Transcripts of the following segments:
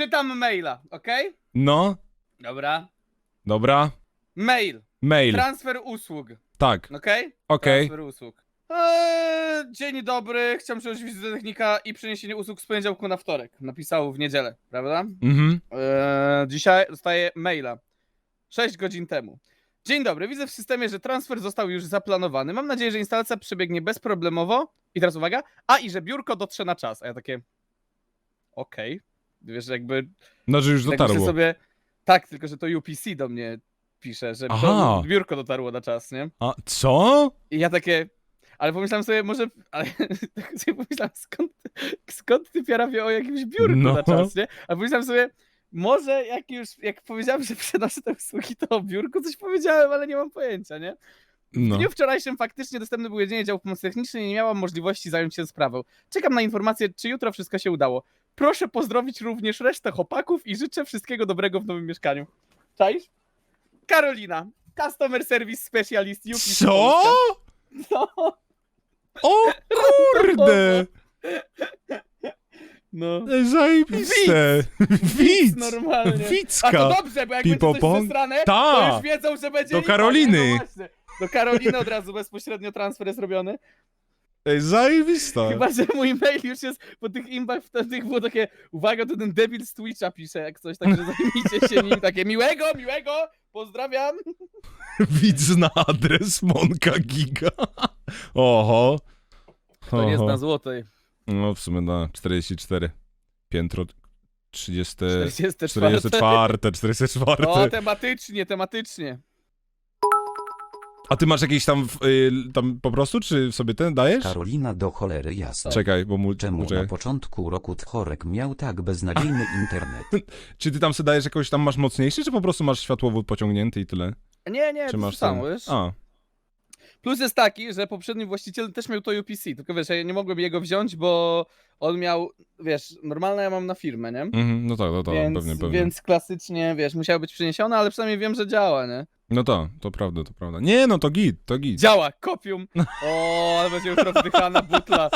czytam maila, okej? No, Dobra. dobra. Mail. Mail. Transfer usług, Tak, okej? okej. Transfer usług. Eee, dzień dobry, chciałem przyjąć wizytę technika i przeniesienie usług z poniedziałku na wtorek. Napisał w niedzielę, prawda? Mhm. Eee, dzisiaj dostaję maila. 6 godzin temu. Dzień dobry, widzę w systemie, że transfer został już zaplanowany. Mam nadzieję, że instalacja przebiegnie bezproblemowo. I teraz uwaga, a i że biurko dotrze na czas. A ja takie. Okej. Wiesz, jakby. No, że już tak dotarło. sobie. Tak, tylko że to UPC do mnie pisze, że Aha. to biurko dotarło na czas, nie? A, co? I ja takie. Ale pomyślałem sobie, może. Ale tak sobie pomyślałem, skąd, skąd ty Piara wie o jakimś biurku No. na czas, nie? A pomyślałem sobie, może jak już, jak powiedziałem, że przenoszę te usługi, to o biurku coś powiedziałem, ale nie mam pojęcia, nie? W No. dniu wczorajszym faktycznie dostępny był jedynie dział pomocy technicznej i nie miałam możliwości zająć się sprawą. Czekam na informację, czy jutro wszystko się udało. Proszę pozdrowić również resztę chłopaków i życzę wszystkiego dobrego w nowym mieszkaniu. Cześć? Karolina, Customer Service Specialist UPC Co? Polska. No. O kurde! No. Zajebiste! Widz! Normalnie. A to Widzka! dobrze, bo jak będzie coś zesrane, Ta. to już wiedzą, że będzie Do lipa, Karoliny. No właśnie. Do Karoliny od razu bezpośrednio transfer jest robiony. Ej, zajebista! Chyba, że mój mail już jest po tych imbach wtedy było takie, uwaga, to ten debil z Twitcha pisze jak coś, także zajmijcie się nim. Takie miłego, miłego, pozdrawiam. Widz na adres Monka Giga. Oho. To jest Oho. na złotej. No, w sumie na 44. Piętro 30... 44. 44, 44. O, tematycznie, tematycznie. A ty masz jakieś tam, y, tam po prostu, czy sobie ten dajesz? Karolina do cholery jasna. Czekaj, bo mu... Czemu czekaj. na początku roku Tchorek miał tak beznadziejny internet? Czy ty tam sobie dajesz jakoś tam masz mocniejszy, czy po prostu masz światłowód pociągnięty i tyle? Nie, nie, Czy to masz samo, ten- wiesz? A, Plus jest taki, że poprzedni właściciel też miał to UPC, tylko wiesz, ja nie mogłem jego wziąć, bo on miał, wiesz, normalne ja mam na firmę, nie? mhm, no tak, no tak, więc, pewnie, pewnie. więc klasycznie, wiesz, musiało być przeniesione, ale przynajmniej wiem, że działa, nie? No tak, to prawda, to prawda. Nie, no to git, to git. Działa, kopium. O, ale będzie jutro wdychana butla.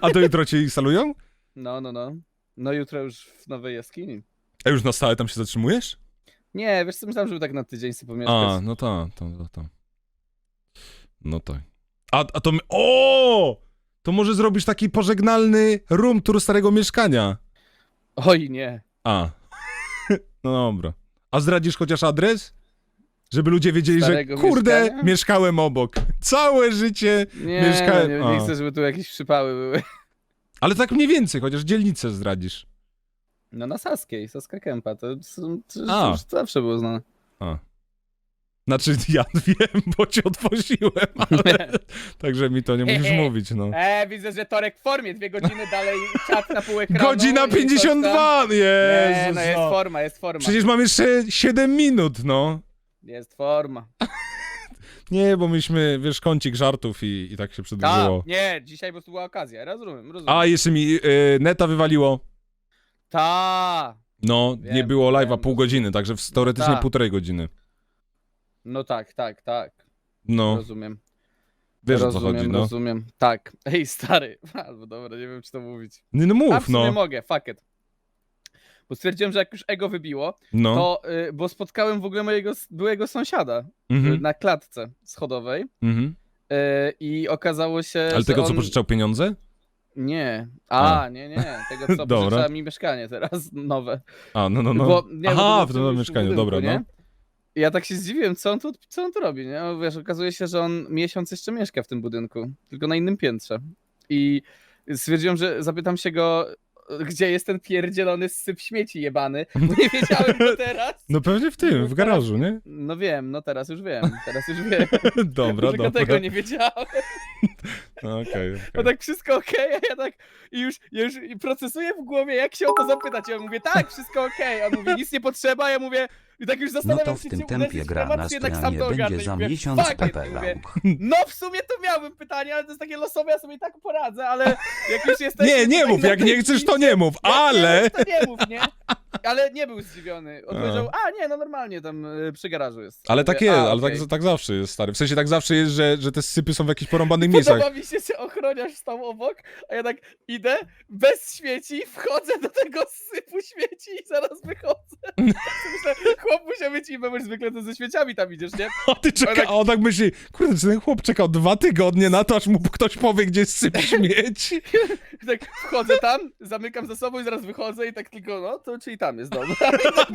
A to jutro cię instalują? No, no, no. No jutro już w nowej jaskini. A już na stałe tam się zatrzymujesz? Nie, wiesz co, myślałem, żeby tak na tydzień sobie pomieszkać. A, no tak, to, to, to. No tak. A, a to my... O! To może zrobisz taki pożegnalny room tour starego mieszkania. Oj, nie. A. No dobra. A zdradzisz chociaż adres? Żeby ludzie wiedzieli, że kurde, mieszkania? mieszkałem obok. Całe życie Nie, mieszkałem... nie, nie chcę, żeby tu jakieś przypały były. Ale tak mniej więcej, chociaż dzielnicę zdradzisz. No na Saskiej, Saska Kępa, to, to, to, A. już zawsze było znane. Znaczy, ja wiem, bo cię otworzyłem, ale... Także mi to nie musisz mówić, no. E, widzę, że Torek w formie, dwie godziny dalej czat na pół ekranu. Godzina i coś tam. 52! Nie, Jezus, no jest no. forma, jest forma. Przecież mam jeszcze 7 minut, no. Jest forma. Nie, bo myśmy, wiesz, kącik żartów i, i tak się Ta, przedłużyło. nie, dzisiaj po prostu była okazja, rozumiem, rozumiem. A, jeszcze mi y, neta wywaliło. Ta, No, Wiem, nie było live'a wiem, pół godziny, także w- teoretycznie Tak. półtorej godziny. no tak, tak, tak, No, rozumiem. wiesz o co rozumiem, chodzi, no. rozumiem. Tak, ej stary, albo dobra, nie wiem czy to mówić. No A w mów, sumie no. mogę, fuck it. Bo stwierdziłem, że jak już ego wybiło, No, to, y, bo spotkałem w ogóle mojego byłego sąsiada y, mhm, na klatce schodowej mhm. y, i okazało się, Ale tego, co on... pożyczał pieniądze? Nie, a, A. nie, nie, tego co Dobra. pożycza mi mieszkanie teraz, nowe. A, no, no, no. Bo, nie, Aha, w tym nowym mieszkaniu, budynku, dobra, nie? no. I ja tak się zdziwiłem, co on tu, co on tu robi, nie? Bo Wiesz, okazuje się, że on miesiąc jeszcze mieszka w tym budynku, tylko na innym piętrze. I stwierdziłem, że zapytam się go, gdzie jest ten pierdzielony syp śmieci jebany, bo nie wiedziałem do teraz. No pewnie w tym, w garażu, nie? No wiem, no teraz już wiem, teraz już wiem. Dobra, Tylko dobra. tego nie wiedziałem. No, Okej, No okej. tak wszystko okej, a ja tak i już, ja już procesuję w głowie, jak się o to zapytać. Ja mówię, tak, wszystko okej. On mówi, nic nie potrzeba, ja mówię, i tak już No zastanawiam to w się, tym czy tempie uderzyć w gra temat, na czy jednak sam stronie to ogarnę. będzie I za mówię, miesiąc fuck it. Mówię. No w sumie to miałbym pytanie, ale to jest takie losowe, ja sobie i tak poradzę, ale jak już jesteś... Nie, nie mów, jak nie chcesz, to nie mów, ale... To nie mów, nie? Ale nie był zdziwiony. On A. nie, no normalnie tam y, przy garażu jest. Ale tak jest, "A, ale okej". tak, tak zawsze jest, stary. W sensie tak zawsze jest, że, że te sypy są w jakichś porąbanych miejscach. Podoba mi się, że ochroniarz stał obok, a ja tak idę, bez śmieci, wchodzę do tego sypu śmieci i zaraz wychodzę. Myślę, chłop musiał być i bo zwykle to ze śmieciami tam idziesz, nie? A ty czeka, tak- a on tak myśli, kurde, czy ten chłop czekał dwa tygodnie na to, aż mu ktoś powie, gdzie jest syp śmieci? Tak wchodzę tam, zamykam za sobą i zaraz wychodzę i tak tylko, no to czyli tam jest dom.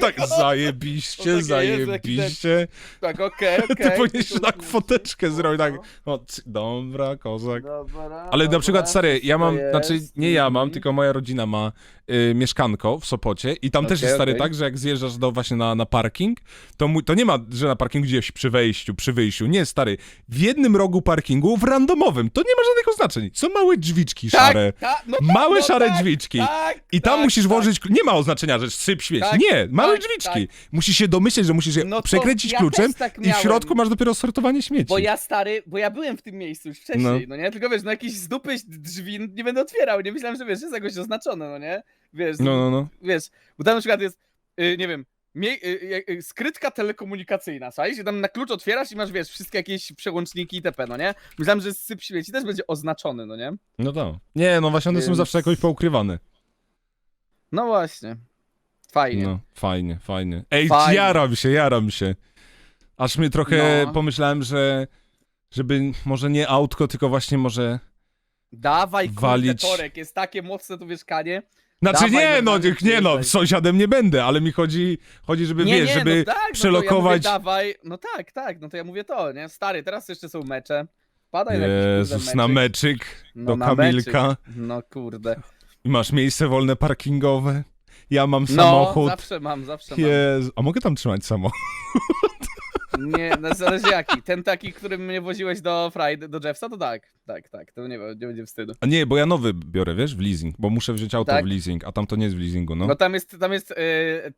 Tak, zajebiście, O, takie Jezu, jaki zajebiście. Tak, okej, okej. Ty powinieneś tak foteczkę zrobić, tak. O, dobra, kozak. Dobra, Ale na dobra, przykład, stary, ja mam, to znaczy jest, nie ja mam, mhm. tylko moja rodzina ma y, mieszkanko w Sopocie i tam też Okej, jest, stary, tak, że jak zjeżdżasz do, właśnie na, na parking, to, mój, to nie ma, że na parkingu gdzieś przy wejściu, przy wyjściu, nie, stary, w jednym rogu parkingu, w randomowym, to nie ma żadnego znaczenia, są małe drzwiczki szare, Tak, tak, no tak, małe no szare tak, drzwiczki. Tak, I tam musisz włożyć, nie ma oznaczenia, że syp śmieć. Tak, nie, małe tak, drzwiczki. Musisz się domyśleć, że musisz je No to przekręcić ja kluczem też tak i w miałem. środku masz dopiero sortowanie śmieci. Bo ja stary, bo ja byłem w tym miejscu już wcześniej, no, nie? Tylko wiesz, no jakieś z dupy drzwi nie będę otwierał, nie myślałem, że wiesz, jest jakoś oznaczone, no nie? Wiesz, No, no, no. wiesz, bo tam na przykład jest, y, nie wiem, mie- y, y, skrytka telekomunikacyjna, słuchaj, że tam na klucz otwierasz i masz, wiesz, wszystkie jakieś przełączniki itp., no nie? Myślałem, że syp śmieci też będzie oznaczony, no nie? No to. Nie, no właśnie one są Więc- zawsze jakoś poukrywane. No właśnie. Fajnie. No, fajnie, fajnie. Ej, Fajnie. jaram się, jaram się. Aż mnie trochę No. pomyślałem, że żeby może nie autko, tylko właśnie może... Dawaj, kurde, Walić. Torek, jest takie mocne to mieszkanie. Znaczy Dawaj, nie, no, normalnie nie no, sąsiadem nie będę, ale mi chodzi, chodzi żeby, nie, wiesz, nie, żeby no tak, przelokować... No ja mówię, dawaj, no tak, tak, no to ja mówię to, nie? Stary, teraz jeszcze są mecze. Padaj na Jezus, kurde na meczyk. meczyk, No, do na Kamilka. meczyk. No kurde. I masz miejsce wolne parkingowe. Ja mam No, samochód. zawsze mam, zawsze mam. Jezu. A mogę tam trzymać samochód? Nie, no zależy jaki. Ten taki, którym mnie woziłeś do Friday, do Jeffsa, to tak, tak, tak, to nie, nie będzie wstydu. A nie, bo ja nowy biorę, wiesz, w leasing, bo muszę wziąć auto Tak? w leasing, a tam to nie jest w leasingu, no. No tam jest, tam jest e,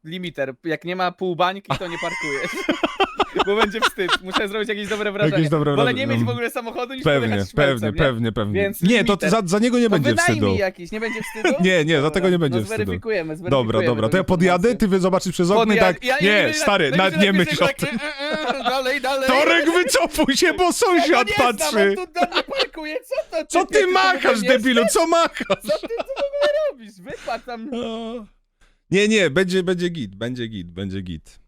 limiter. Jak nie ma pół bańki, to nie parkujesz. Bo będzie wstyd. Muszę zrobić jakieś dobre wrażenie. Jakieś dobre Wolę wrażenie, nie mieć no. w ogóle samochodu niż Pewnie, pojechać pewnie, szmelcem, nie? pewnie, pewnie. Więc Nie, to limiter. za, za niego nie To będzie wynajmij wstydu. jakiś, nie będzie wstydu? Nie, nie, za tego nie będzie no, wstydu. zweryfikujemy, Dobra, zweryfikujemy dobra, to ja podjadę, ty wy zobaczysz przez okno i tak, nie, stary, nawet nie myśl o tym. e, e, e, Dalej, dalej. Torek, wycofuj się, bo sąsiad go nie znam, patrzy. on tu na mnie parkuje, co to? Co ty machasz, debilu, co machasz? Co ty tu w ogóle robisz? Wypadł tam. O. Nie, nie, będzie, będzie git, będzie git, będzie git.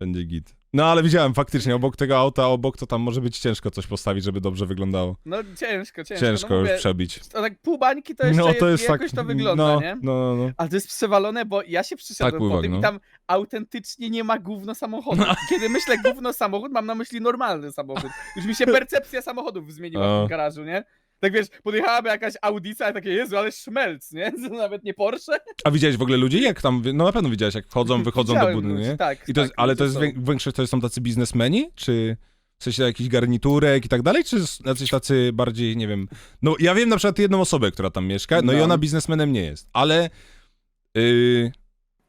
Będzie git. No ale widziałem faktycznie, obok tego auta, obok to tam może być ciężko coś postawić, żeby dobrze wyglądało. No ciężko, ciężko. Ciężko no, już mówię, przebić. To tak pół bańki to jeszcze No to jest jakoś tak, to wygląda, no, nie? no, no, no. Ale to jest przewalone, bo ja się przyszedłem Tak, po tym no. i tam autentycznie nie ma gówno samochodu. Kiedy myślę gówno samochód, mam na myśli normalny samochód. Już mi się percepcja samochodów zmieniła w tym garażu, nie? Tak wiesz, podjechałaby jakaś Audica takie, Jezu, ale szmelc, nie? To nawet nie Porsche. A widziałeś w ogóle ludzi, jak tam, no na pewno widziałeś, jak wchodzą, wychodzą do Widziałem budynku, ludzi, nie? Tak, I to jest, tak, ale ludzie to jest wię- większość to są tacy biznesmeni, czy w sensie jakichś garniturek i tak dalej, czy jacyś tacy bardziej, nie wiem, no ja wiem na przykład jedną osobę, która tam mieszka, no, i No. ona biznesmenem nie jest, ale yy,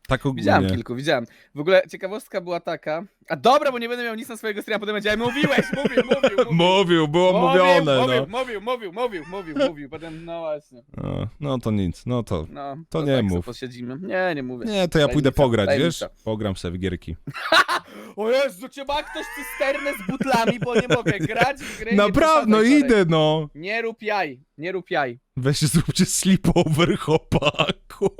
tak ogólnie. Widziałem kilku, widziałem. W ogóle ciekawostka była taka. A dobra, bo nie będę miał nic na swojego streama, potem będzie, ale mówiłeś, mówił, mówił, mówił. Mówił, było Mówił, mówione, mówił, no. mówił, mówił, mówił, mówił, mówił, potem, no właśnie, no. No to nic, no to, no. To nie tak mów. Posiedzimy. Nie, nie mówię. nie, to ja pójdę Tajemnica, pograć, tajemnica. wiesz? Pogram sobie w gierki. O Jezu, czy ma ktoś cysternę z butlami, bo nie mogę grać w gry, Naprawdę, no idę, no. Nie rób jaj, nie rób jaj. Weźcie, zróbcie sleepover chłopaków.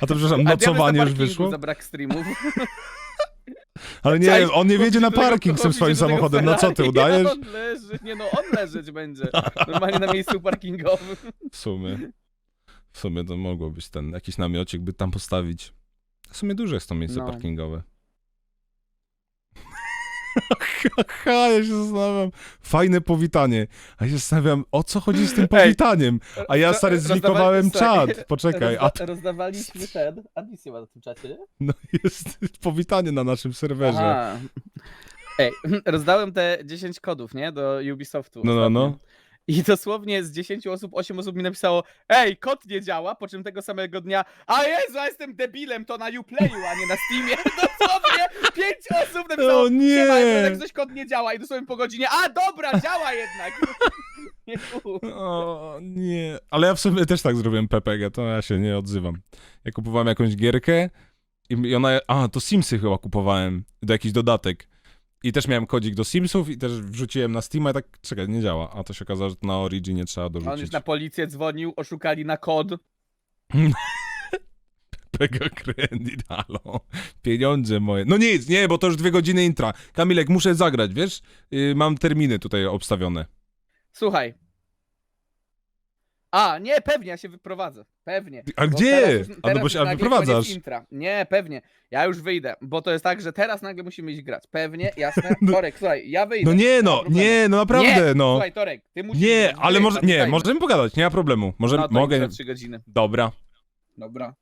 A to przepraszam, nocowanie już wyszło? za brak streamów. Ale nie, on nie wiedzie na parking z tym swoim samochodem, no co ty, udajesz? On leży, nie no, on leżeć będzie. Normalnie na miejscu parkingowym. W sumie. W sumie to mogło być ten, jakiś namiocik by tam postawić. W sumie duże jest to miejsce No. parkingowe. Haha, ja się zastanawiam. Fajne powitanie. A ja się zastanawiam, o co chodzi z tym powitaniem? A ja, stary, zlikowałem czat. Poczekaj, a rozda- Rozdawaliśmy ten. A nic nie ma na tym czacie, nie? no, jest powitanie na naszym serwerze. Aha. Ej, rozdałem te 10 kodów, nie? Do Ubisoftu. No, no, ostatnio. no. I dosłownie z 10 osób, 8 osób mi napisało Ej, kod nie działa, po czym tego samego dnia A Jezu, ja jestem debilem, to na Uplayu, a nie na Steamie Dosłownie 5 osób napisało O nie! "Siema, jak coś kod nie działa i dosłownie po godzinie A dobra, działa jednak Nie. O, nie. Ale ja w sumie też tak zrobiłem PPG, to ja się nie odzywam. Ja kupowałem jakąś gierkę i, i ona... A, to Simsy chyba kupowałem, do jakiś dodatek. I też miałem kodzik do Simsów i też wrzuciłem na Steama i tak, czekaj, nie działa. A to się okazało, że na Originie trzeba On już dorzucić. na policję dzwonił, oszukali na kod. PPG Credit, halo. Pieniądze moje. No nic, nie, bo to już dwie godziny intra. Kamilek, muszę zagrać, wiesz? Yy, mam terminy tutaj obstawione. Słuchaj. A, nie, pewnie, ja się wyprowadzę. Pewnie. A Bo gdzie? teraz już- A no bo się a nagle wyprowadzasz. koniec Intra. Nie, pewnie. Ja już wyjdę, bo to jest tak, że teraz nagle musimy iść grać. Pewnie, jasne. No- Torek, słuchaj, ja wyjdę. No nie ma no, problemu. nie, no naprawdę, nie, no. Słuchaj, Torek, ty musisz Nie, ale może, nie, możemy pogadać, nie ma problemu. Może, No mogę, za trzy godziny. dobra. Dobra.